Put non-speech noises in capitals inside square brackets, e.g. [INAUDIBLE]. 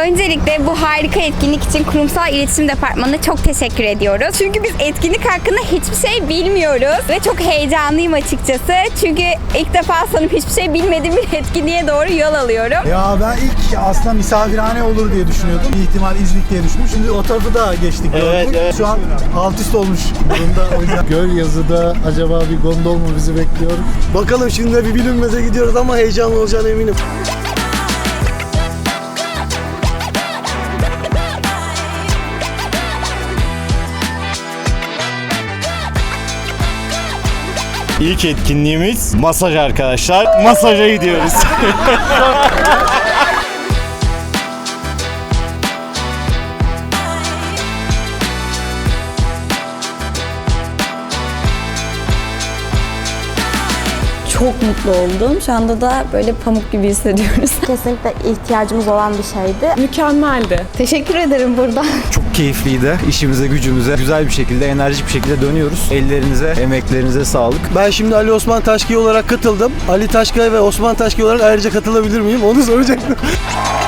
Öncelikle bu harika etkinlik için Kurumsal İletişim Departmanı'na çok teşekkür ediyoruz. Çünkü biz etkinlik hakkında hiçbir şey bilmiyoruz ve çok heyecanlıyım açıkçası. Çünkü ilk defa sanıp hiçbir şey bilmediğim bir [LAUGHS] etkinliğe doğru yol alıyorum. Ya ben ilk aslında misafirhane olur diye düşünüyordum. Bir ihtimal İznik diye düşünmüş. Şimdi o tarafı da geçtik. Evet, gördük. evet. Şu an alt üst olmuş durumda. O yüzden Göl yazıda acaba bir gondol mu bizi bekliyor? Bakalım şimdi bir bilinmeze gidiyoruz ama heyecanlı olacağına eminim. İlk etkinliğimiz masaj arkadaşlar. Masaja gidiyoruz. [LAUGHS] Çok mutlu oldum. Şu anda da böyle pamuk gibi hissediyoruz. [LAUGHS] Kesinlikle ihtiyacımız olan bir şeydi. Mükemmeldi. Teşekkür ederim burada. Çok keyifliydi. İşimize, gücümüze güzel bir şekilde, enerjik bir şekilde dönüyoruz. Ellerinize, emeklerinize sağlık. Ben şimdi Ali Osman Taşkı olarak katıldım. Ali Taşkaya ve Osman Taşkı olarak ayrıca katılabilir miyim? Onu soracaktım. [LAUGHS]